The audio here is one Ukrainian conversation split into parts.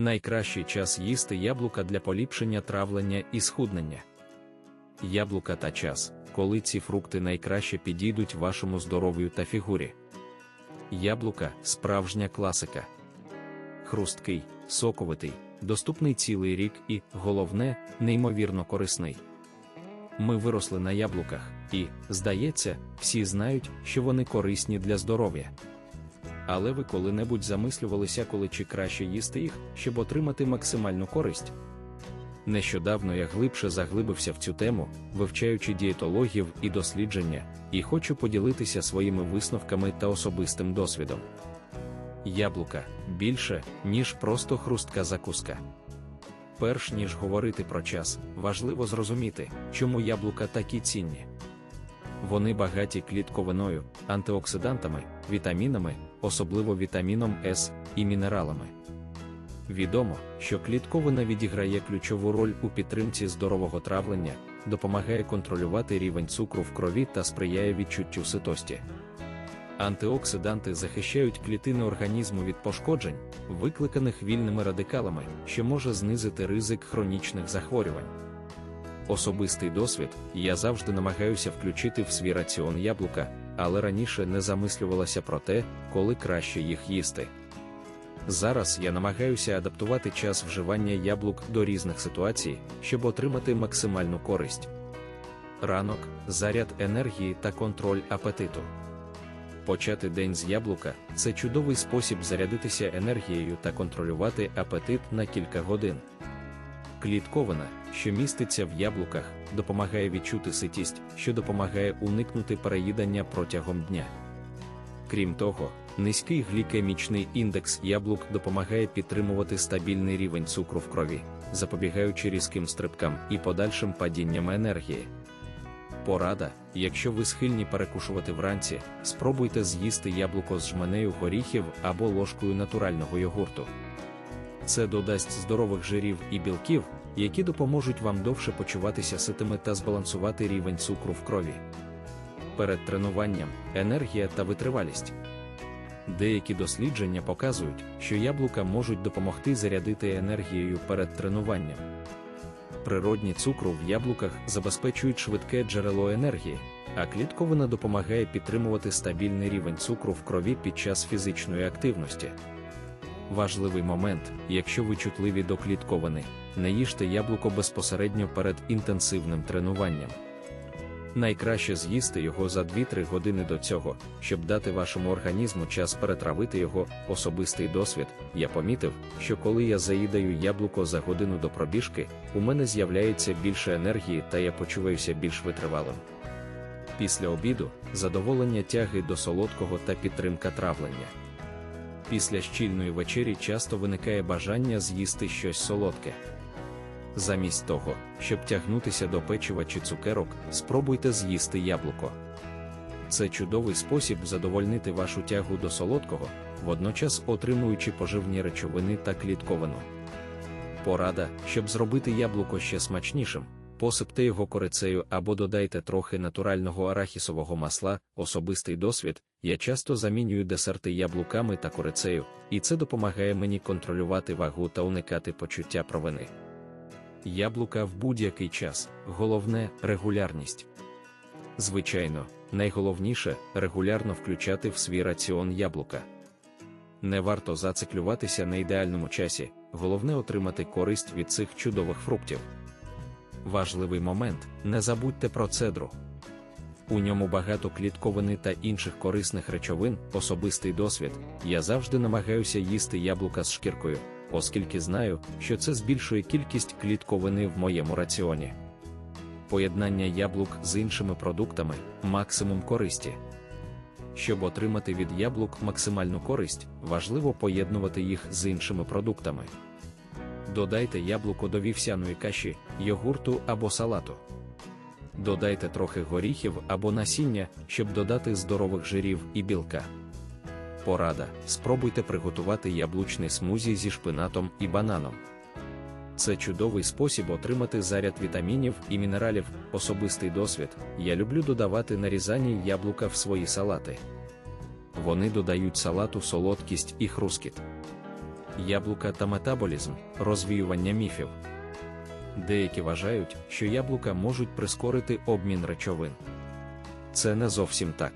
Найкращий час їсти яблука для поліпшення травлення і схуднення. Яблука та час, коли ці фрукти найкраще підійдуть вашому здоров'ю та фігурі. Яблука справжня класика. Хрусткий, соковитий, доступний цілий рік і, головне, неймовірно корисний. Ми виросли на яблуках, і, здається, всі знають, що вони корисні для здоров'я. Але ви коли-небудь замислювалися, коли чи краще їсти їх, щоб отримати максимальну користь. Нещодавно я глибше заглибився в цю тему, вивчаючи дієтологів і дослідження, і хочу поділитися своїми висновками та особистим досвідом. Яблука більше, ніж просто хрустка закуска. Перш ніж говорити про час, важливо зрозуміти, чому яблука такі цінні. Вони багаті клітковиною, антиоксидантами, вітамінами, особливо вітаміном С і мінералами. Відомо, що клітковина відіграє ключову роль у підтримці здорового травлення, допомагає контролювати рівень цукру в крові та сприяє відчуттю ситості. Антиоксиданти захищають клітини організму від пошкоджень, викликаних вільними радикалами, що може знизити ризик хронічних захворювань. Особистий досвід я завжди намагаюся включити в свій раціон яблука, але раніше не замислювалася про те, коли краще їх їсти. Зараз я намагаюся адаптувати час вживання яблук до різних ситуацій, щоб отримати максимальну користь. Ранок, заряд енергії та контроль апетиту. Почати день з яблука це чудовий спосіб зарядитися енергією та контролювати апетит на кілька годин. Клітковина, що міститься в яблуках, допомагає відчути ситість, що допомагає уникнути переїдання протягом дня. Крім того, низький глікемічний індекс яблук допомагає підтримувати стабільний рівень цукру в крові, запобігаючи різким стрибкам і подальшим падінням енергії. Порада, якщо ви схильні перекушувати вранці, спробуйте з'їсти яблуко з жменею горіхів або ложкою натурального йогурту. Це додасть здорових жирів і білків, які допоможуть вам довше почуватися ситими та збалансувати рівень цукру в крові. Перед тренуванням енергія та витривалість. Деякі дослідження показують, що яблука можуть допомогти зарядити енергією перед тренуванням. Природні цукру в яблуках забезпечують швидке джерело енергії, а клітковина допомагає підтримувати стабільний рівень цукру в крові під час фізичної активності. Важливий момент, якщо ви чутливі до клітковини, не їжте яблуко безпосередньо перед інтенсивним тренуванням. Найкраще з'їсти його за 2-3 години до цього, щоб дати вашому організму час перетравити його особистий досвід. Я помітив, що коли я заїдаю яблуко за годину до пробіжки, у мене з'являється більше енергії та я почуваюся більш витривалим. Після обіду задоволення тяги до солодкого та підтримка травлення. Після щільної вечері часто виникає бажання з'їсти щось солодке. Замість того, щоб тягнутися до печива чи цукерок, спробуйте з'їсти яблуко. Це чудовий спосіб задовольнити вашу тягу до солодкого, водночас отримуючи поживні речовини та клітковину. Порада, щоб зробити яблуко ще смачнішим, посипте його корицею або додайте трохи натурального арахісового масла, особистий досвід. Я часто замінюю десерти яблуками та корицею, і це допомагає мені контролювати вагу та уникати почуття провини. Яблука в будь-який час, головне регулярність. Звичайно, найголовніше регулярно включати в свій раціон яблука. Не варто зациклюватися на ідеальному часі, головне отримати користь від цих чудових фруктів. Важливий момент не забудьте про цедру. У ньому багато клітковини та інших корисних речовин, особистий досвід. Я завжди намагаюся їсти яблука з шкіркою, оскільки знаю, що це збільшує кількість клітковини в моєму раціоні. Поєднання яблук з іншими продуктами максимум користі. Щоб отримати від яблук максимальну користь, важливо поєднувати їх з іншими продуктами. Додайте яблуко до вівсяної каші, йогурту або салату. Додайте трохи горіхів або насіння, щоб додати здорових жирів і білка. Порада: спробуйте приготувати яблучний смузі зі шпинатом і бананом. Це чудовий спосіб отримати заряд вітамінів і мінералів, особистий досвід. Я люблю додавати нарізані яблука в свої салати. Вони додають салату солодкість і хрускіт. Яблука та метаболізм, розвіювання міфів. Деякі вважають, що яблука можуть прискорити обмін речовин. Це не зовсім так.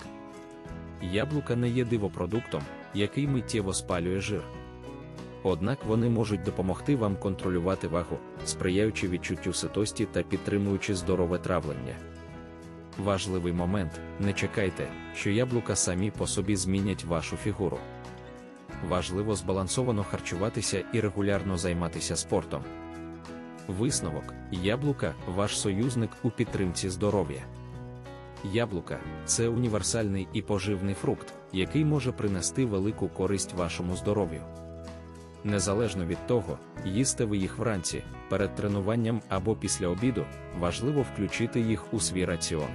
Яблука не є дивопродуктом, який миттєво спалює жир. Однак вони можуть допомогти вам контролювати вагу, сприяючи відчуттю ситості та підтримуючи здорове травлення. Важливий момент: не чекайте, що яблука самі по собі змінять вашу фігуру. Важливо збалансовано харчуватися і регулярно займатися спортом. Висновок: яблука ваш союзник у підтримці здоров'я. Яблука це універсальний і поживний фрукт, який може принести велику користь вашому здоров'ю. Незалежно від того, їсте ви їх вранці, перед тренуванням або після обіду, важливо включити їх у свій раціон.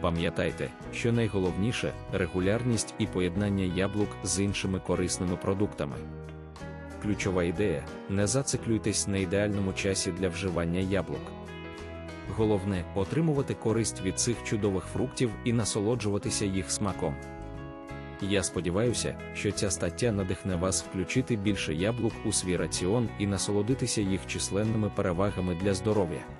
Пам'ятайте, що найголовніше регулярність і поєднання яблук з іншими корисними продуктами. Ключова ідея: не зациклюйтесь на ідеальному часі для вживання яблук. Головне отримувати користь від цих чудових фруктів і насолоджуватися їх смаком. Я сподіваюся, що ця стаття надихне вас включити більше яблук у свій раціон і насолодитися їх численними перевагами для здоров'я.